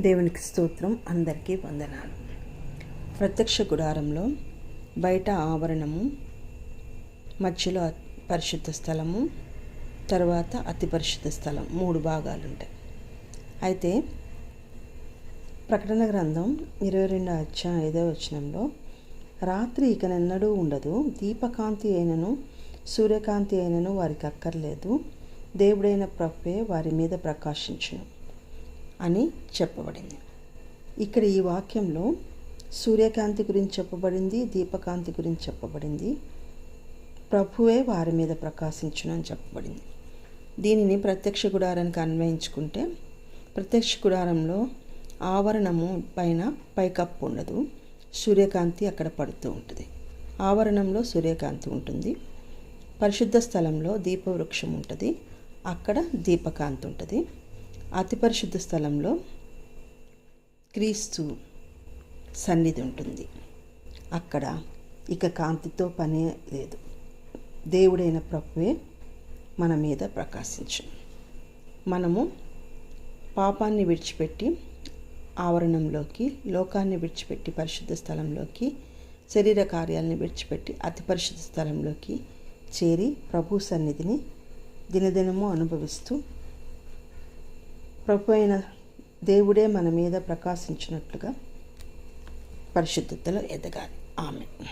దేవునికి స్తోత్రం అందరికీ వందనాలు. ప్రత్యక్ష గుడారంలో బయట ఆవరణము మధ్యలో పరిశుద్ధ స్థలము తర్వాత అతి పరిశుద్ధ స్థలం మూడు భాగాలు ఉంటాయి అయితే ప్రకటన గ్రంథం ఇరవై రెండు అధ్యాయం ఐదవ వచనంలో రాత్రి ఇక నెన్నడూ ఉండదు దీపకాంతి అయినను సూర్యకాంతి అయినను వారికి అక్కర్లేదు దేవుడైన ప్రప్పే వారి మీద ప్రకాశించును. అని చెప్పబడింది. ఇక్కడ ఈ వాక్యంలో సూర్యకాంతి గురించి చెప్పబడింది దీపకాంతి గురించి చెప్పబడింది ప్రభువే వారి మీద ప్రకాశించును అని చెప్పబడింది. దీనిని ప్రత్యక్ష గుడారానికి అన్వయించుకుంటే ప్రత్యక్ష గుడారంలో ఆవరణము పైన పైకప్పు ఉండదు సూర్యకాంతి అక్కడ పడుతూ ఉంటుంది. ఆవరణంలో సూర్యకాంతి ఉంటుంది పరిశుద్ధ స్థలంలో దీపవృక్షం ఉంటుంది అక్కడ దీపకాంతి ఉంటుంది. అతి పరిశుద్ధ స్థలంలో క్రీస్తు సన్నిధి ఉంటుంది. అక్కడ ఇక కాంతితో పనే లేదు. దేవుడైన ప్రభువే మన మీద ప్రకాశించు. మనము పాపాన్ని విడిచిపెట్టి ఆవరణంలోకి లోకాన్ని విడిచిపెట్టి పరిశుద్ధ స్థలంలోకి శరీర కార్యాలను విడిచిపెట్టి అతి పరిశుద్ధ స్థలంలోకి చేరి ప్రభు సన్నిధిని దినదినము అనుభవిస్తూ ప్రభు అయిన దేవుడే మన మీద ప్రకాశించినట్లుగా పరిశుద్ధతలో ఎదగాలి. ఆమె